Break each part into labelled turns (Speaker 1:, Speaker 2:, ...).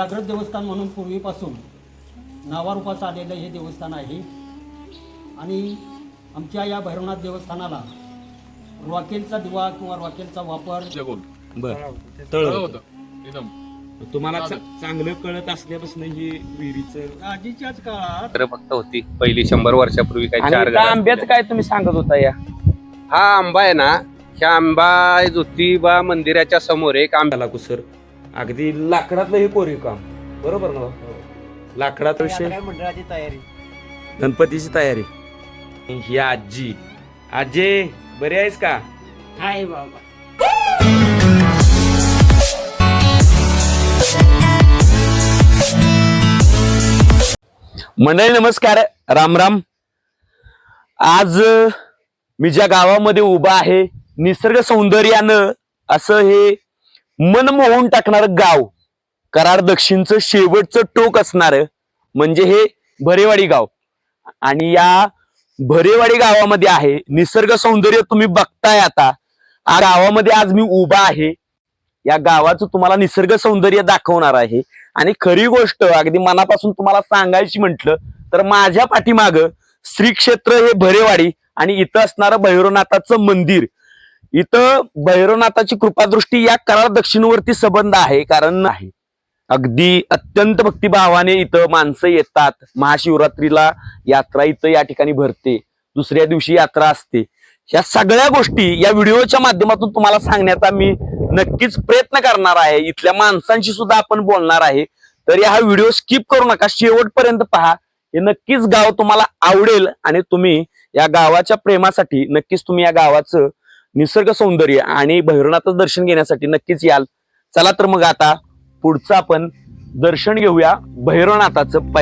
Speaker 1: जागृत देवस्थान म्हणून पूर्वीपासून नावारूपाचं आलेलं हे देवस्थान आहे. आणि आमच्या या भैरवनाथ देवस्थानाला रॉकेलचा दिवा किंवा रॉकेलचा वापर
Speaker 2: जगोल
Speaker 3: बर.
Speaker 2: तळ
Speaker 3: तळ
Speaker 2: होतं. एकदम.
Speaker 3: तुम्हाला चा- चांगलं कळत असल्यापासून ही विहिरीचं
Speaker 1: आधीच्याच काळात
Speaker 4: तर फक्त होती. पहिली शंभर वर्षापूर्वी काही
Speaker 3: आणि
Speaker 4: चार
Speaker 3: त्या
Speaker 4: घरं
Speaker 3: आंब्याचं काय तुम्ही सांगत होता या?
Speaker 4: हा आंबा आहे ना ह्या आंबा ज्योतिबा मंदिराच्या समोर एक आंबा
Speaker 3: आंब्याला कुसर. अगदी लाकडातलं हे कोरीव काम. बरोबर ना लाकडात विषय?
Speaker 1: मंडळाची तयारी?
Speaker 3: गणपतीची तयारी. ही आजी. आजे बरी आहेस का?
Speaker 1: आहे बाबा.
Speaker 3: मंडळी नमस्कार. राम राम. आज अ, मी ज्या गावामध्ये उभा आहे निसर्ग सौंदर्यानं असं हे मन मोहून टाकणार गाव. कराड दक्षिणचं शेवटचं टोक असणार म्हणजे हे भरेवाडी गाव. आणि या भरेवाडी गावामध्ये आहे निसर्ग सौंदर्य तुम्ही बघताय आता. गावामध्ये आज मी उभा आहे. या गावाचं तुम्हाला निसर्ग सौंदर्य दाखवणार आहे. आणि खरी गोष्ट अगदी मनापासून तुम्हाला सांगायची म्हटलं तर माझ्या पाठीमाग श्री क्षेत्र हे भरेवाडी आणि इथं असणारं भैरवनाथाचं मंदिर. इथं भैरवनाथाची कृपादृष्टी या करार दक्षिणवरती संबंध आहे कारण नाही अगदी अत्यंत भक्तिभावाने इथं माणसं येतात. महाशिवरात्रीला यात्रा इथं या ठिकाणी भरते. दुसऱ्या दिवशी यात्रा असते. ह्या सगळ्या गोष्टी या व्हिडिओच्या माध्यमातून तुम्हाला सांगण्याचा मी नक्कीच प्रयत्न करणार आहे. इथल्या माणसांशी सुद्धा आपण बोलणार आहे. तर हा व्हिडिओ स्किप करू नका. शेवटपर्यंत पहा. हे नक्कीच गाव तुम्हाला आवडेल आणि तुम्ही या गावाच्या प्रेमासाठी नक्कीच तुम्ही या गावाचं निसर्ग सौंदर्य आणि भैरवनाथचं दर्शन घेण्यासाठी नक्कीच याल. चला तर मग आता पुढचं आपण दर्शन घेऊया भैरवनाथाचं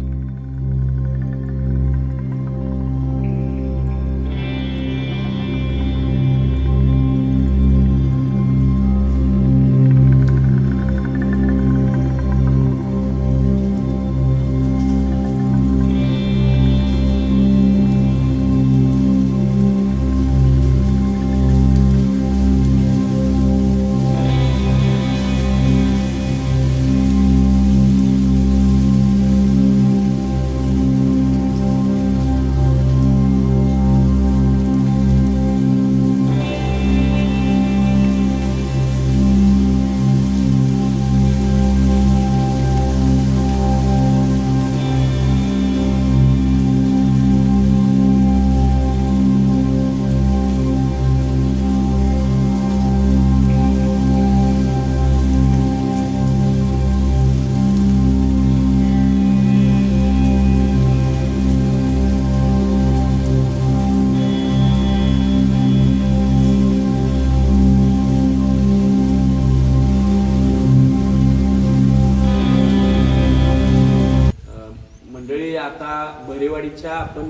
Speaker 3: आता भरेवाडीच्या आपण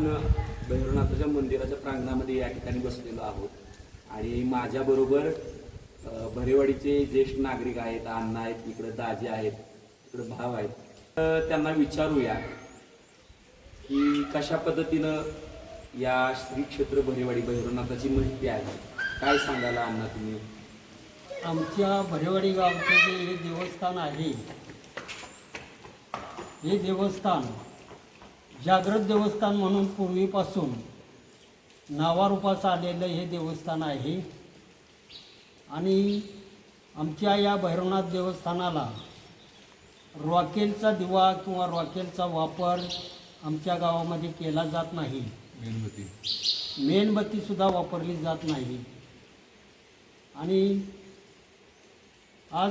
Speaker 3: भैरवनाथाच्या मंदिराच्या प्रांगणामध्ये या ठिकाणी बसलेलो आहोत. आणि माझ्या बरोबर भरेवाडीचे ज्येष्ठ नागरिक आहेत अण्णा आहेत इकडे दाजे आहेत इकडे भाव आहेत. तर त्यांना विचारूया की कशा पद्धतीनं या श्री क्षेत्र भरेवाडी भैरवनाथाची माहिती आहे? काय सांगायला अण्णा तुम्ही?
Speaker 1: आमच्या भरेवाडी गावचं जे हे देवस्थान आहे हे देवस्थान जागृत देवस्थान म्हणून पूर्वीपासून नावारूपाचं आलेलं हे देवस्थान आहे. आणि आमच्या या भैरवनाथ देवस्थानाला रॉकेलचा दिवा किंवा रॉकेलचा वापर आमच्या गावामध्ये केला जात नाही.
Speaker 2: मेणबत्ती.
Speaker 1: मेणबत्तीसुद्धा वापरली जात नाही. आणि आज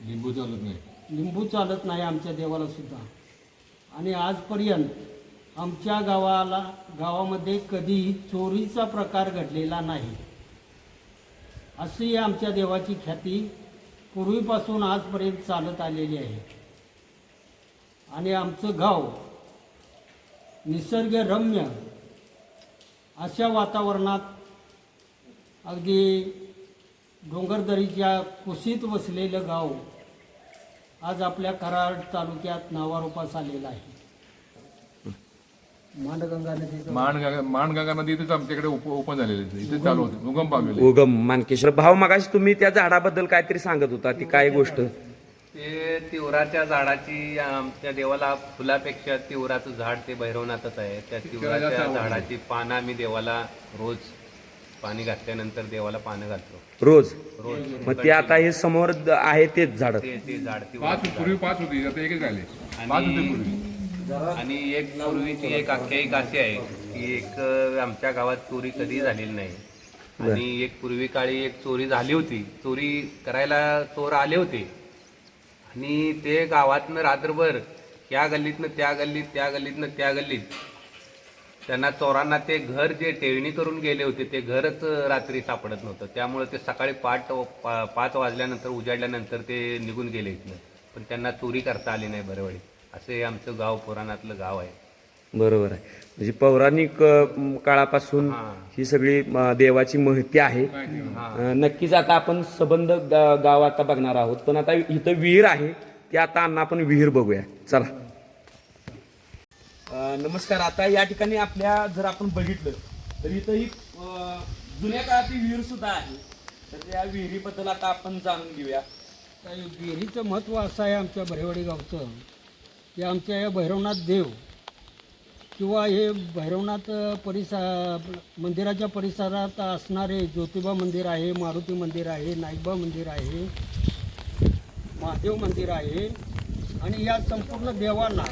Speaker 2: लिंबू चालत नाही.
Speaker 1: लिंबू चालत नाही आमच्या देवाला सुद्धा. आणि आजपर्यंत आमच्या गावाला गावामध्ये कधीही चोरीचा प्रकार घडलेला नाही. अशी आमच्या देवाची ख्याती पूर्वीपासून आजपर्यंत चालत आलेली आहे. आणि आमचं गाव निसर्गरम्य अशा वातावरणात अगदी डोंगरदरीच्या कुशीत वसलेलं गाव आज आपल्या कराड तालुक्यात नावारूपास आलेलं आहे.
Speaker 2: माणगंगा माणगंगा नदी इथेच आमच्याकडे ओपन झालेली. इथे चालू होते. उगम पावलेले
Speaker 3: उगम मानकेश्वर. भाव मगाशी तुम्ही त्या झाडाबद्दल काहीतरी सांगत होता. ती काय गोष्ट?
Speaker 4: ते तिवराच्या झाडाची आमच्या देवाला फुलापेक्षा तिवराचं झाड ते भैरवनाथच आहे. त्या तिवराच्या झाडाची पानं आम्ही देवाला रोज पाणी घातल्यानंतर देवाला पानं घालतो.
Speaker 3: रोज?
Speaker 4: रोज.
Speaker 3: मग ते आता हे समोर द- आहे तेच झाड.
Speaker 4: ते ते झाड
Speaker 2: पाच पूर्वी पाच होती आता एकच राहिले. पाच होते पूर्वी.
Speaker 4: आणि एक पूर्वीची एक आख्यायिक अशी आहे की एक आमच्या गावात चोरी कधी झालेली नाही. आणि एक पूर्वी काळी एक चोरी झाली होती. चोरी करायला चोर आले होते. आणि ते गावातनं रात्रभर या गल्लीतनं त्या गल्लीत त्या गल्लीतनं त्या गल्लीत त्यांना चोरांना ते घर जे टेळणी करून गेले होते ते घरच रात्री सापडत नव्हतं. त्यामुळे ते सकाळी पाच पा- पाच वाजल्यानंतर उजाडल्यानंतर ते निघून गेले इथनं. पण त्यांना चोरी करता आली नाही बरेवाडी असं हे आमचं गाव पुराणातलं गाव आहे.
Speaker 3: बरोबर आहे. म्हणजे पौराणिक अ, काळापासून
Speaker 4: हा.
Speaker 3: सगळी देवाची माहिती आहे. अ, नक्कीच आता आपण सबंध गा- गाव आता बघणार आहोत. पण आता इथं विहीर आहे. ते आता अण्णा आपण विहीर बघूया. चला. अ, नमस्कार. आता या ठिकाणी आपल्या जर आपण बघितलं तर इथं ही अ, जुन्या काळातली विहीर सुद्धा आहे. तर या विहिरीबद्दल आता आपण जाणून घेऊया.
Speaker 1: विहिरीचं महत्त्व असं आहे आमच्या भरेवाडी गावचं. की आमच्या या भैरवनाथ देव किंवा हे भैरवनाथ परिसर मंदिराच्या परिसरात असणारे ज्योतिबा मंदिर आहे मारुती मंदिर आहे नाईकबा मंदिर आहे महादेव मंदिर आहे आणि या संपूर्ण देवांना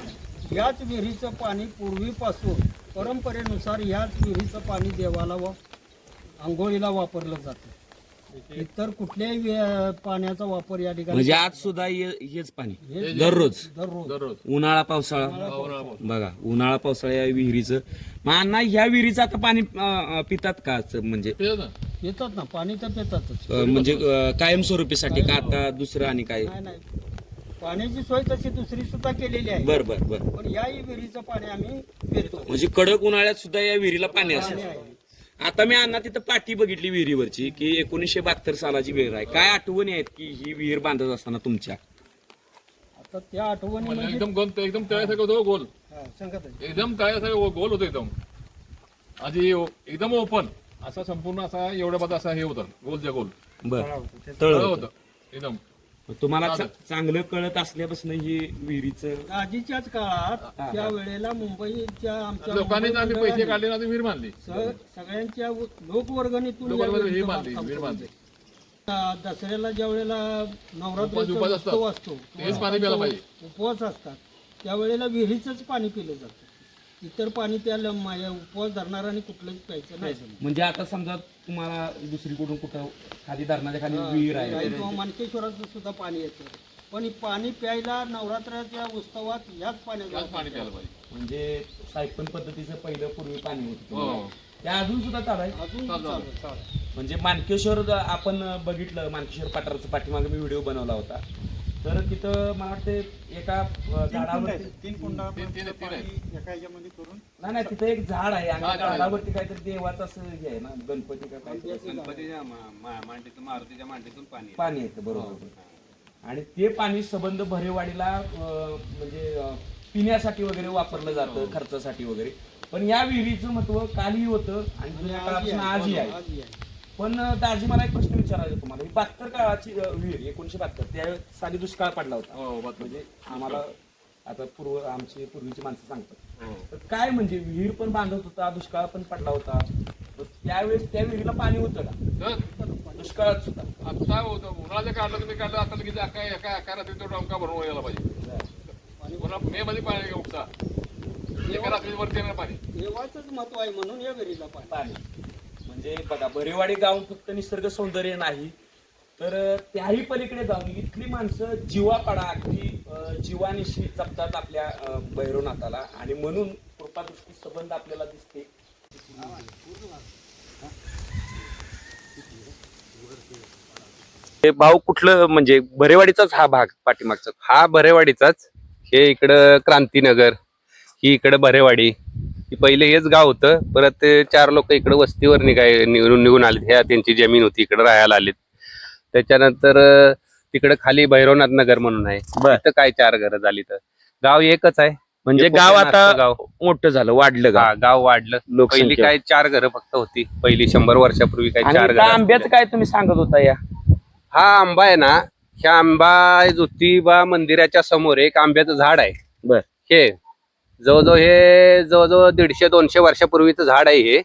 Speaker 1: याच विहिरीचं पाणी पूर्वीपासून परंपरेनुसार याच विहिरीचं पाणी देवाला व आंघोळीला वापरलं जातं. इतर कुठल्याही वे- पाण्याचा वापर या ठिकाणी
Speaker 3: म्हणजे आज सुद्धा हे- हेच पाणी. दररोज.
Speaker 1: दररोज.
Speaker 2: दररोज.
Speaker 3: उन्हाळा पावसाळा. बघा उन्हाळा पावसाळा या विहिरीचं. मग अण्णा ह्या विहिरीचं आता पाणी अं, पितात का असं म्हणजे?
Speaker 1: येतात ना. पाणी तर पितातच.
Speaker 3: अं, म्हणजे अं, कायमस्वरूपीसाठी का आता दुसरं आणि काय?
Speaker 1: नाही नाही. पाण्याची सोय तशी दुसरी सुद्धा केलेली आहे.
Speaker 3: बर बर बर.
Speaker 1: पण याही विहिरीचं पाणी आम्ही पितो.
Speaker 3: म्हणजे कडक उन्हाळ्यात सुद्धा या विहिरीला पाणी
Speaker 1: पाणी
Speaker 3: असेल.
Speaker 1: आहे.
Speaker 3: आता मी अण्णा तिथं पाठी बघितली विहिरीवरची की एकोणीसशे बहात्तर सालाची विहीर आहे. काय आठवणी आहेत की ही विहीर बांधत असताना तुमच्या?
Speaker 1: आता त्या आठवणी
Speaker 2: म्हणजे
Speaker 1: म्हणजे
Speaker 2: एकदम गोल एकदम तळ्यासारखं होतं गोल.
Speaker 1: हा, सांगत आहे.
Speaker 2: एकदम तळ्यासारखं गोल होतं एकदम. आधी एकदम ओपन. असा संपूर्ण असा एवढ्या बघा असा हे होतं गोलच्या गोल.
Speaker 3: बर. तळ
Speaker 2: तळ.
Speaker 3: होतं.
Speaker 2: एकदम.
Speaker 3: तुम्हाला चा- चांगलं कळत असल्यापासून ही विहिरीचं
Speaker 1: आजीच्याच काळात त्या वेळेला मुंबईच्या आमच्या
Speaker 2: लोकांनी आम्ही
Speaker 1: मुंबई
Speaker 2: पैसे काढले ना विहीर बांधली.
Speaker 1: स- सगळ्यांच्या उ- लोकवर्गणीतून या आ, दसऱ्याला ज्या वेळेला नवरात्रीचा
Speaker 2: उपवास असतात.
Speaker 1: उत्सव असतो
Speaker 2: तेच पाणी प्यायला पाहिजे.
Speaker 1: उपवास असतात. त्यावेळेला विहिरीचंच पाणी पिलं जातं. इतर पाणी त्या ल- मा- उपवास धरणाऱ्याने कुठलंच प्यायचं नाही.
Speaker 3: म्हणजे आता समजा तुम्हाला दुसरीकडून कुठं खाली धरणाच्या खाली विहीर आहे.
Speaker 1: किंवा मानकेश्वराचं सुद्धा पाणी येतं. पण हे पाणी प्यायला नवरात्राच्या उत्सवात याच पाण्याचा
Speaker 2: पाणी प्यायला पाहिजे.
Speaker 3: म्हणजे सायपन पद्धतीचं पहिलं पूर्वी पाणी होतं
Speaker 2: हो.
Speaker 3: त्या अजून सुद्धा चालू आहे?
Speaker 1: अजून
Speaker 2: चालू
Speaker 1: चालू
Speaker 2: आहे.
Speaker 1: चालू
Speaker 3: म्हणजे मानकेश्वर ज- आपण बघितलं मानकेश्वर पठाराचं पाठीमागे मी व्हिडिओ बनवला होता. तर तिथं मला वाटते एका झाडावरती
Speaker 1: तीन कुंडा
Speaker 2: तीन तीन तीन आहेत.
Speaker 1: एका ह्याच्यामध्ये करून
Speaker 3: नाही नाही तिथं एक झाड आहे. आणि त्या. झाडावरती काहीतरी देवाचं असं हे आहे ना गणपती का काय
Speaker 4: गणपतीच्या मा- मा- मांडीतून मारुतीच्या मांडीतून पाणी येतं.
Speaker 3: पाणी येतं बरोबर आणि ते पाणी संबंध भरेवाडीला अं, म्हणजे अं, पिण्यासाठी वगैरे वापरलं जातं खर्चासाठी वगैरे. पण या विहिरीचं महत्त्व कालही होतं आणि जुन्या काळापासून आजही आहे.
Speaker 1: आजही आहे.
Speaker 3: पण दाजी मला एक प्रश्न विचारायचा तुम्हाला. ही बहात्तर काळाची अं, विहीर एकोणीशे बहात्तर त्या साली दुष्काळ पडला होता.
Speaker 2: हो बात
Speaker 3: म्हणजे आम्हाला आता पूर्व आमची पूर्वीची माणसं सांगतात.
Speaker 2: हो.
Speaker 3: तर काय म्हणजे विहीर पण बांधत होता दुष्काळ पण पडला होता. तर त्यावेळेस त्या विहिरीला पाणी होतं का?
Speaker 2: तर
Speaker 3: दुष्काळात सुद्धा.
Speaker 2: आता होतं. उन्हाळ्याचं काढलं तुम्ही काढलं आता किती काय एका एका रात्री तो डोंका भरून यायला पाहिजे. मे मध्ये पाणी उपसा एका रात्री वरती येणार पाणी.
Speaker 1: देवाचंच महत्त्व आहे म्हणून या विहिरीला पाणी.
Speaker 3: पाणी. म्हणजे बघा बरेवाडी गाव फक्त निसर्ग सौंदर्य नाही तर त्याही पलीकडे जाऊन इथली माणसं जीवापाडा अगदी जीवानिशी जपतात आपल्या भैरवनाथाला. आणि म्हणून कृपादृष्टी संबंध आपल्याला दिसते. हे भाऊ कुठलं म्हणजे बरेवाडीचाच हा भाग पाठीमागचा.
Speaker 4: हा भरेवाडीचाच हे इकडं क्रांतीनगर ही इकडं भरेवाडी ही पहिले हेच गाव होतं. परत ते चार लोक इकडं वस्तीवर निघाय निघून निघून आले ह्या त्यांची जमीन होती इकडं राहायला आलीत. त्याच्यानंतर तिकडं खाली भैरवनाथ नगर म्हणून आहे.
Speaker 3: बर.
Speaker 4: तिथं काय चार घरं झाली तर. गाव एकच आहे.
Speaker 3: म्हणजे गाव आता
Speaker 4: गाव.
Speaker 3: मोठं झालं वाढलं
Speaker 4: हा
Speaker 3: गाव
Speaker 4: गाव वाढलं पहिली
Speaker 3: लोकसंख्या
Speaker 4: काय चार घरं फक्त होती. पहिली शंभर वर्षापूर्वी काय
Speaker 3: आणि
Speaker 4: चार घरं
Speaker 3: आंब्याचं काय तुम्ही सांगत होता या?
Speaker 4: हा आंबा आहे ना ह्या आंबा ज्योतिबा मंदिराच्या समोर एक आंब्याचं झाड आहे.
Speaker 3: बर.
Speaker 4: हे जवळजवळ हे जवळजवळ दीडशे दोनशे वर्षापूर्वीचं झाड आहे हे.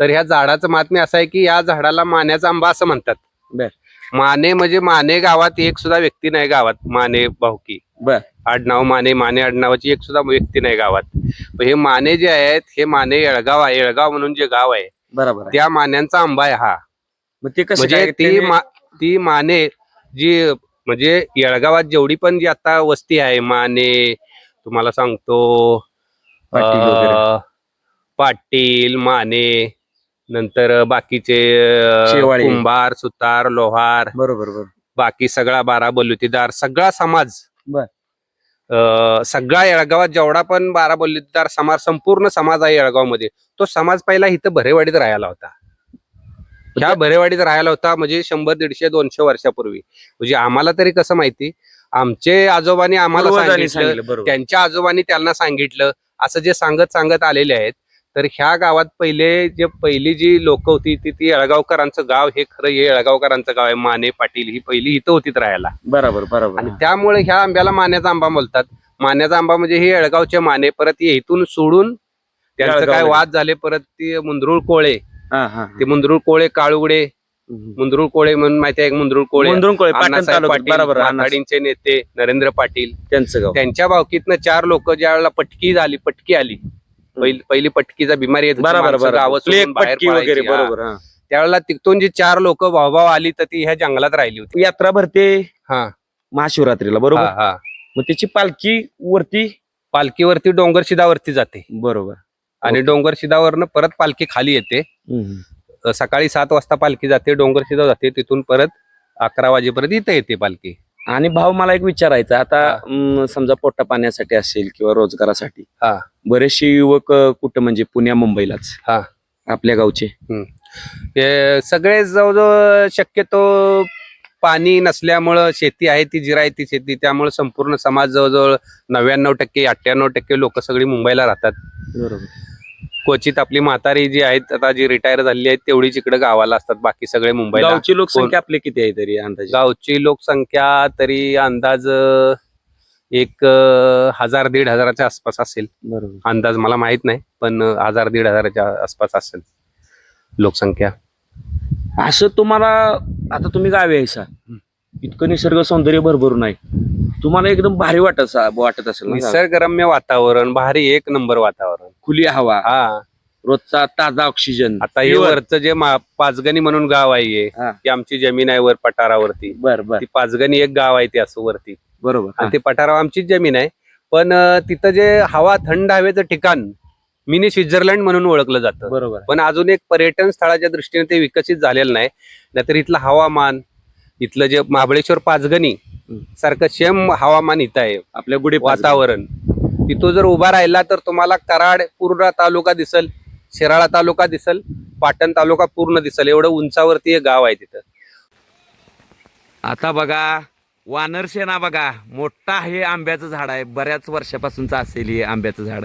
Speaker 4: तर ह्या झाडाचं महात्म्य असं आहे की या झाडाला मान्याचा आंबा असं म्हणतात.
Speaker 3: बर.
Speaker 4: माने म्हणजे माने गावात एक सुद्धा व्यक्ती नाही गावात. माने भाऊकी.
Speaker 3: बर.
Speaker 4: आडनाव माने माने आडनावाची एक सुद्धा व्यक्ती नाही गावात. पण हे माने जे आहेत हे माने येळगाव आहे. येळगाव म्हणून जे गाव आहे
Speaker 3: बरोबर.
Speaker 4: त्या मान्यांचा आंबा आहे हा.
Speaker 3: ते
Speaker 4: म्हणजे ती मा- ती माने जी म्हणजे येळगावात जेवढी पण जी आता वस्ती आहे माने तुम्हाला सांगतो
Speaker 3: पाटील वगैरे.
Speaker 4: अं, पाटील माने नंतर बाकीचे अं,
Speaker 3: शेवाळे.
Speaker 4: कुंभार सुतार लोहार
Speaker 3: बरोबर बरोबर
Speaker 4: बाकी सगळा बारा बलुतीदार सगळा समाज
Speaker 3: बर.
Speaker 4: अं, सगळा येळगावात जेवढा पण बारा बलुतीदार समाज संपूर्ण समाज आहे येळगावमध्ये तो समाज पहिला इथं भरेवाडीत राहायला होता ह्या भरेवाडीत राहायला होता म्हणजे शंभर दीडशे दोनशे वर्षापूर्वी म्हणजे आम्हाला तरी कसं माहिती आमचे आजोबांनी आम्हाला सांगितलं त्यांच्या आजोबांनी त्यांना सांगितलं असं जे सांगत सांगत आलेले आहेत तर ह्या गावात पहिले जे पहिली जी लोक होती ती ती येळगावकरांचं गाव हे खरं हे येळगावकरांचं गाव आहे माने पाटील ही पहिली इथं होती राहायला
Speaker 3: बरोबर बरोबर
Speaker 4: आणि त्यामुळे ह्या आंब्याला मान्याचा आंबा बोलतात मान्याचा आंबा म्हणजे हे येळगावचे माने परत इथून सोडून त्यांचं काय. वाद झाले परत ते मुंदरूळ कोळे. ते मुंदरूळ कोळे काळुगडे. मुंदरूळ कोळे म्हणून माहिती आहे मुंदरूळ कोळे.
Speaker 3: कोळे,
Speaker 4: अण्णासाहेब पाटील
Speaker 3: बरोबर
Speaker 4: माथाडींचे नेते नरेंद्र पाटील.
Speaker 3: त्यांचं गाव.
Speaker 4: त्यांच्या भावकीतनं चार लोक ज्या वेळेला पटकी झाली पटकी आली. पहिली पटकीचा बिमारी येत
Speaker 3: बरोबर वगैरे.
Speaker 4: त्यावेळेला तिथून जी चार लोक भावभाव आली तर ती ह्या जंगलात राहिली होती.
Speaker 3: यात्रा भरते
Speaker 4: हा.
Speaker 3: महाशिवरात्रीला बरोबर. मग त्याची पालखी वरती?
Speaker 4: पालखीवरती डोंगर शिदावरती जाते.
Speaker 3: बरोबर.
Speaker 4: आणि. डोंगर शिदावरनं परत पालखी खाली येते. सकाळी सात वाजता पालखी जाते डोंगर शिदा जाते तिथून परत अकरा वाजेपर्यंत इथं येते पालखी.
Speaker 3: आणि भाऊ मला एक विचारायचं आता समजा पोटा पाण्यासाठी असेल किंवा रोजगारासाठी
Speaker 4: हा.
Speaker 3: बरेचसे युवक अं, कुठं म्हणजे पुण्या मुंबईलाच
Speaker 4: हा.
Speaker 3: आपल्या गावचे.
Speaker 4: हे सगळे जवळजवळ शक्यतो पाणी नसल्यामुळं शेती आहे ती जिरायती शेती. त्यामुळे संपूर्ण समाज जवळजवळ नव्याण्णव टक्के अठ्ठ्याण्णव टक्के लोक सगळी मुंबईला राहतात.
Speaker 3: बरोबर.
Speaker 4: क्वचित आपली म्हातारी जी आहेत आता जी रिटायर झाली आहेत तेवढीच इकडे गावाला असतात. बाकी सगळे मुंबईला.
Speaker 3: गावची लोकसंख्या आपली किती आहे तरी अंदाजे?
Speaker 4: गावची लोकसंख्या तरी अंदाज अं, एक अं, हजार दीड हजाराच्या आसपास असेल.
Speaker 3: बरोबर.
Speaker 4: अंदाज मला माहीत नाही पण अं, हजार दीड हजाराच्या आसपास असेल लोकसंख्या.
Speaker 3: असं तुम्हाला आता तुम्ही गावी आहे सा इतकं निसर्ग सौंदर्य भरभरून आहे. तुम्हाला एकदम भारी वाटत वाटत असेल ना?
Speaker 4: निसर्गरम्य वातावरण भारी एक नंबर वातावरण.
Speaker 3: खुली हवा.
Speaker 4: हा.
Speaker 3: रोजचा ताजा ऑक्सिजन
Speaker 4: आता हे
Speaker 3: Pure.
Speaker 4: वरचं जे मा- पाचगणी म्हणून गाव आहे हे,
Speaker 3: हा.
Speaker 4: ती आमची जमीन आहे वर पठारावरती.
Speaker 3: बर बर.
Speaker 4: ती पाचगणी एक गाव आहे ते असं वरती.
Speaker 3: बरोबर
Speaker 4: आणि ते पठारावर आमचीच जमीन आहे. पण अं, तिथं जे हवा थंड हवेचं ठिकाण मिनी स्वित्झर्लंड म्हणून ओळखलं जातं.
Speaker 3: बरोबर.
Speaker 4: पण अजून एक पर्यटन स्थळाच्या दृष्टीने ते विकसित झालेलं नाही. नाहीतर इथलं हवामान इथलं जे महाबळेश्वर पाचगणी. सारखं सेम हवामान इथं आहे.
Speaker 3: आपल्या गुढी
Speaker 4: वातावरण. तिथं जर उभा राहिला तर तुम्हाला कराड पूर्ण तालुका दिसल शिराळा तालुका दिसल पाटण तालुका पूर्ण दिसल. एवढं उंचावरती हे गाव आहे तिथं.
Speaker 3: आता बघा वानरसेना बघा मोठा हे आंब्याचं झाड आहे. बऱ्याच वर्षापासूनचं असेल हे आंब्याचं झाड.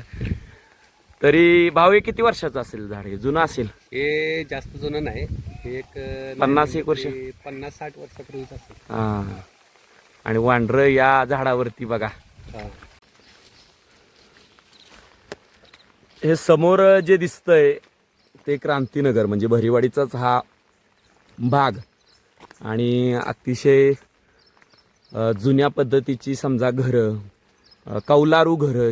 Speaker 3: तरी भाऊ हे किती वर्षाचं असेल झाड? हे जुनं असेल?
Speaker 4: हे जास्त जुनं नाही. हे एक
Speaker 3: पन्नास एक वर्ष?
Speaker 4: ते पन्नास साठ वर्षापूर्वीच असेल.
Speaker 3: हा. आणि वांढरं या झाडावरती बघा.
Speaker 4: हा.
Speaker 3: हे समोर जे दिसतंय ते क्रांतीनगर म्हणजे भरीवाडीचाच हा भाग. आणि अतिशय अ, जुन्या पद्धतीची समजा घरं अ, कौलारू घरं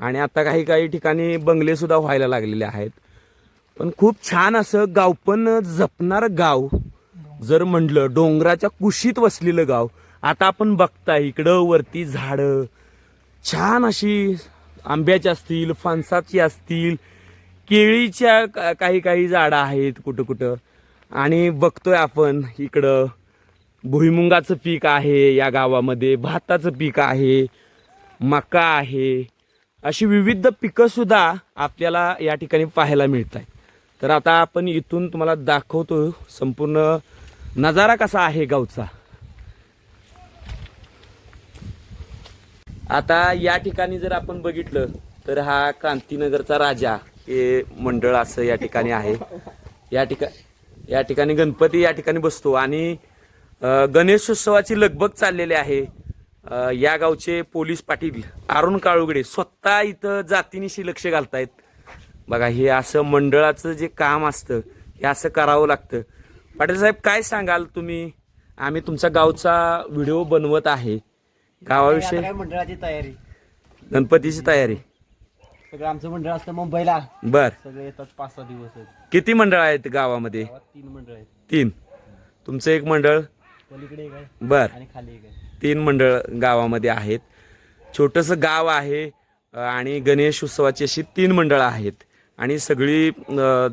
Speaker 3: आणि आता काही काही ठिकाणी बंगलेसुद्धा व्हायला लागलेले आहेत. पण खूप छान असं गाव पण जपणारं गाव जर म्हणलं डोंगराच्या कुशीत वसलेलं गाव आता आपण बघताय इकडं वरती झाडं छान अशी आंब्याची असतील फणसाची असतील केळीच्या का- काही काही झाडं आहेत कुठं कुठं. आणि बघतोय आपण इकडं भुईमुंगाचं पीक आहे या गावामध्ये भाताचं पीक आहे मका आहे अशी विविध पिकंसुद्धा आपल्याला या ठिकाणी पाहायला मिळत आहेत तर आता आपण इथून तुम्हाला दाखवतो संपूर्ण नजारा कसा आहे गावचा. आता या ठिकाणी जर आपण बघितलं तर हा क्रांतीनगरचा राजा हे मंडळ असं या ठिकाणी आहे. या ठिकाणी या ठिकाणी गणपती या ठिकाणी बसतो आणि गणेशोत्सवाची लगबग चाललेली आहे. या गावचे पोलीस पाटील अरुण काळुगडे स्वतः इथं जातीनिशी लक्ष घालतायत. बघा हे असं मंडळाचं जे काम असतं हे असं करावं लागतं. पाटील साहेब काय सांगाल तुम्ही? आम्ही तुमच्या गावचा व्हिडिओ बनवत आहे. गावाविषयी?
Speaker 5: मंडळाची तयारी.
Speaker 3: गणपतीची तयारी.
Speaker 5: सगळं आमचं मंडळ असतं मुंबईला.
Speaker 3: बर.
Speaker 5: सगळे येतात पाच सहा दिवस आहेत.
Speaker 3: किती मंडळ आहेत गावामध्ये?
Speaker 5: गावात तीन मंडळ आहेत.
Speaker 3: तीन. तुमचं एक मंडळ?
Speaker 5: पलीकडे एक आहे
Speaker 3: बर.
Speaker 5: आणि खाली एक आहे.
Speaker 3: तीन मंडळ गावामध्ये आहेत. छोटंसं गाव आहे अ, आणि गणेश उत्सवाची अशी तीन मंडळं आहेत. आणि सगळी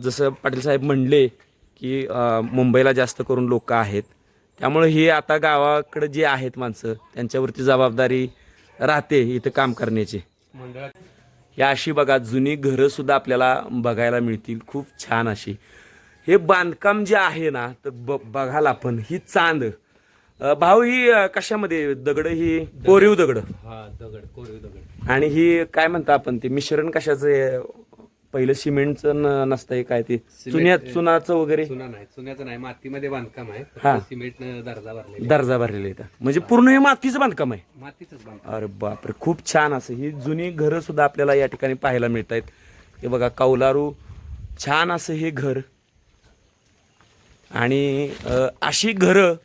Speaker 3: जसं पाटील साहेब म्हणले की मुंबईला जास्त करून लोक आहेत. त्यामुळे ही आता गावाकडे जी आहेत माणसं त्यांच्यावरती जबाबदारी राहते इथं काम करण्याची. या अशी बघा जुनी घरं सुद्धा आपल्याला बघायला मिळतील. खूप छान अशी. हे बांधकाम जे आहे ना तर ब बघाल आपण ही चांद. भाऊ ही कशामध्ये? दगड ही? कोरीव दगड.
Speaker 4: हा दगड कोरीव दगड.
Speaker 3: आणि ही काय म्हणता आपण ते? मिश्रण कशाचं? पहिलं सिमेंटचं न- नसतंय काय ते? चुन्या चुनाचं वगैरे?
Speaker 4: चुना नाही. चुन्याचं नाही. मातीमध्ये बांधकाम आहे.
Speaker 3: हा.
Speaker 4: सिमेंट दर्जा भरलेले
Speaker 3: दर्जा भरलेला आहे म्हणजे पूर्ण हे मातीचं बांधकाम आहे?
Speaker 4: मातीच बांधकाम.
Speaker 3: अरे बापरे खूप छान असं. ही जुनी घरं सुद्धा आपल्याला या ठिकाणी पाहायला मिळत आहेत हे बघा कौलारू छान असं हे घर. आणि अ, अशी घरं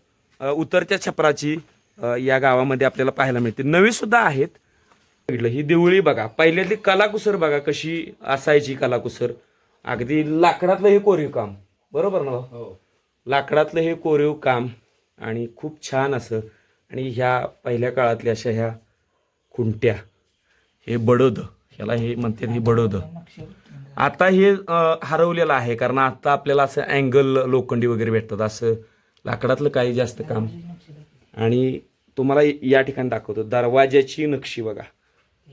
Speaker 3: अ, उतरत्या छपराची अ, या गावामध्ये आपल्याला पाहायला मिळते नवी सुद्धा आहेत. बघितलं. ही देवळी बघा. पहिल्यातली कलाकुसर बघा कशी असायची कलाकुसर. अगदी लाकडातलं हे कोरीव काम. बरोबर ना?
Speaker 4: हो.
Speaker 3: लाकडातलं हे कोरीव काम आणि खूप छान असं. आणि ह्या पहिल्या काळातल्या अशा ह्या खुंट्या. हे बडोद. ह्याला हे म्हणतात हे बडोद. आता हे हरवलेलं आहे. कारण आता आपल्याला असं अँगल लोखंडी वगैरे भेटतात. असं लाकडातलं काही जास्त काम. आणि तुम्हाला या ठिकाणी दाखवतो. दरवाजाची नक्षी बघा.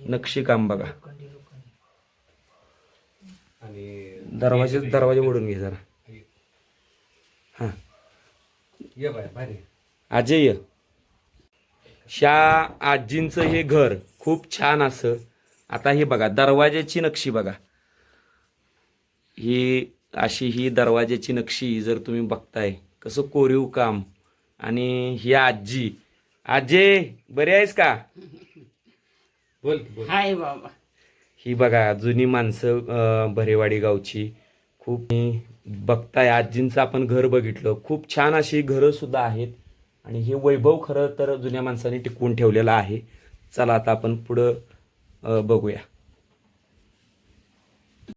Speaker 3: नक्षी काम बघा.
Speaker 4: आणि
Speaker 3: दरवाजे दरवाजे ओढून घे जरा. हां अजय ह्या आजींचं हे घर खूप छान असं. आता हे बघा दरवाजाची नक्षी बघा. ही अशी ही दरवाजाची नक्षी जर तुम्ही बघताय कसं कोरीव काम. आणि ही आजी. आजे बरे आहेस
Speaker 4: का? बोल
Speaker 1: हाय बाबा.
Speaker 3: ही बघा जुनी माणसं अं, भरेवाडी गावची. खूप बघताय आजींचं आपण घर बघितलं. खूप छान अशी घरं सुद्धा आहेत. आणि हे वैभव खरं तर जुन्या माणसांनी टिकवून ठेवलेलं आहे. चला आता आपण पुढं अं, बघूया.